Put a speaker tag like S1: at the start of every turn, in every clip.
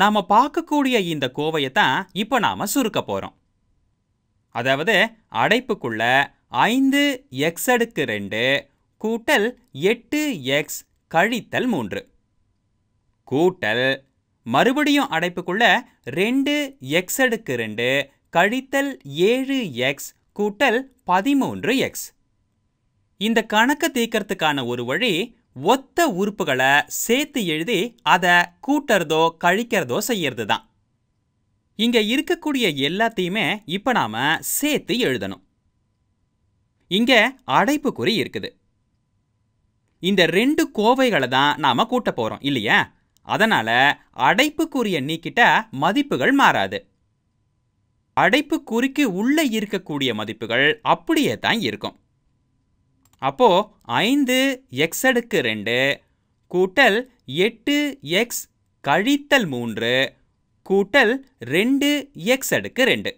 S1: நாம பார்க்கக்கூடிய இந்த கோவையை தான் இப்போ நாம சுருக்க போறோம். அதாவது அடைப்புக்குள்ள ஐந்து எக்ஸ் அடுக்கு ரெண்டு கூட்டல் எட்டு எக்ஸ் கழித்தல் மூன்று. கூட்டல் மறுபடியும் அடைப்புக்குள்ள ரெண்டு எக்ஸ் அடுக்கு ரெண்டு கழித்தல் ஏழு எக்ஸ் கூட்டல் பதிமூன்று எக்ஸ். இந்த கணக்கை தீர்க்கறதுக்கான ஒரு வழி ஒத்த உறுப்புகளை சேர்த்து எழுதி அதை கூட்டுறதோ கழிக்கிறதோ செய்யறது தான் இங்கே இருக்கக்கூடிய எல்லாத்தையுமே இப்போ நாம சேர்த்து எழுதணும். இங்கே அடைப்புக்குறி இருக்குது. இந்த ரெண்டு கோவைகளை தான் நாம கூட்ட போகிறோம் இல்லையா? அதனால அடைப்புக்குறிய நீக்கிட்ட மதிப்புகள் மாறாது. அடைப்புக்குறிக்கு உள்ளே இருக்கக்கூடிய மதிப்புகள் அப்படியே தான் இருக்கும். அப்போ ஐந்து எக்ஸ் அடுக்கு ரெண்டு கூட்டல் எட்டு எக்ஸ் கழித்தல் மூன்று கூட்டல் ரெண்டு எக்ஸ் அடுக்கு ரெண்டு.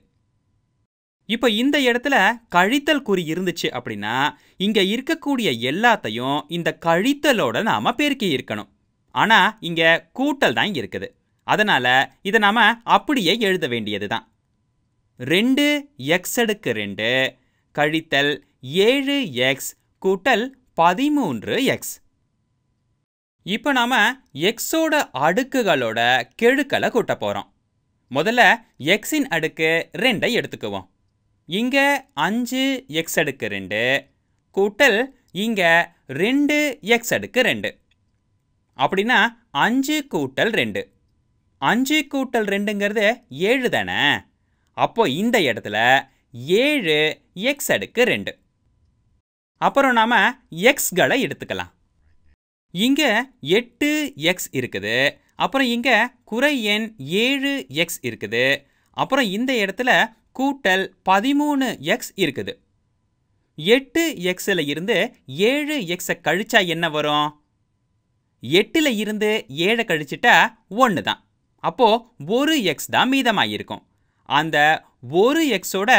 S1: இப்போ இந்த இடத்துல கழித்தல் குறி இருந்துச்சு அப்படின்னா இங்க இருக்கக்கூடிய எல்லாத்தையும் இந்த கழித்தலோட நாம பெருக்கி இருக்கணும். ஆனா இங்க கூட்டல் தான் இருக்குது. அதனால இதை நாம அப்படியே எழுத வேண்டியது தான். ரெண்டு எக்ஸ் அடுக்கு ரெண்டு கழித்தல் ஏழு எக்ஸ் கூட்டல் பதிமூன்று எக்ஸ் இப்போ நாம எக்ஸோட அடுக்குகளோட கெழுக்களை கூட்ட போறோம். முதல்ல எக்ஸின் அடுக்கு ரெண்டை எடுத்துக்குவோம். இங்க அஞ்சு எக்ஸ் அடுக்கு ரெண்டு கூட்டல் இங்க ரெண்டு எக்ஸ் அடுக்கு ரெண்டு. அப்படின்னா அஞ்சு கூட்டல் ரெண்டு. அஞ்சு கூட்டல் ரெண்டுங்கிறது ஏழு தானே? அப்போ இந்த இடத்துல ஏழு எக்ஸ் அடுக்கு ரெண்டு. அப்புறம் நாம் எக்ஸ்களை எடுத்துக்கலாம். இங்கே எட்டு எக்ஸ் இருக்குது. அப்புறம் இங்கே குறை எண் ஏழு எக்ஸ் இருக்குது. அப்புறம் இந்த இடத்துல கூட்டல் பதிமூணு எக்ஸ் இருக்குது. எட்டு எக்ஸில் இருந்து ஏழு எக்ஸை கழிச்சா என்ன வரும்? எட்டில் இருந்து ஏழை கழிச்சிட்டா ஒன்று தான். அப்போது ஒரு எக்ஸ் தான் மீதமாயிருக்கும். அந்த ஒரு எக்ஸோட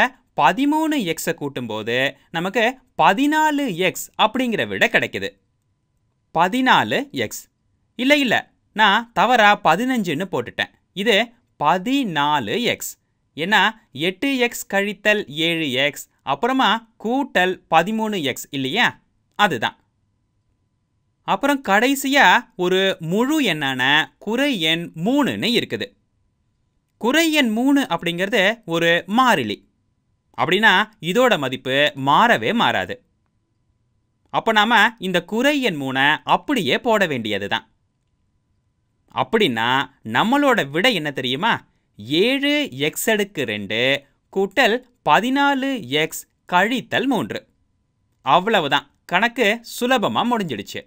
S1: பதிமூணு எக்ஸை கூட்டும்போது நமக்கு பதினாலு எக்ஸ் அப்படிங்கிற விட கிடைக்குது. பதினாலு எக்ஸ் இல்லை இல்லை. நான் தவறா பதினஞ்சுன்னு போட்டுட்டேன். இது பதினாலு எக்ஸ் ஏன்னா எட்டு எக்ஸ் கழித்தல் ஏழு எக்ஸ் அப்புறமா கூட்டல் பதிமூணு எக்ஸ் இல்லையா? அதுதான். அப்புறம் கடைசியா ஒரு முழு எண்ணான குறை எண் மூணுன்னு இருக்குது. குறை எண் மூணு அப்படிங்கிறது ஒரு மாறிலி. அப்படின்னா இதோட மதிப்பு மாறவே மாறாது. அப்போ நாம் இந்த குறை எண் மூணை அப்படியே போட வேண்டியது தான் அப்படின்னா நம்மளோட விடை என்ன தெரியுமா? ஏழு எக்ஸ் அடுக்கு ரெண்டு கூட்டல் பதினாலு எக்ஸ் கழித்தல் மூன்று. அவ்வளவுதான். கணக்கு சுலபமாக முடிஞ்சிடுச்சு.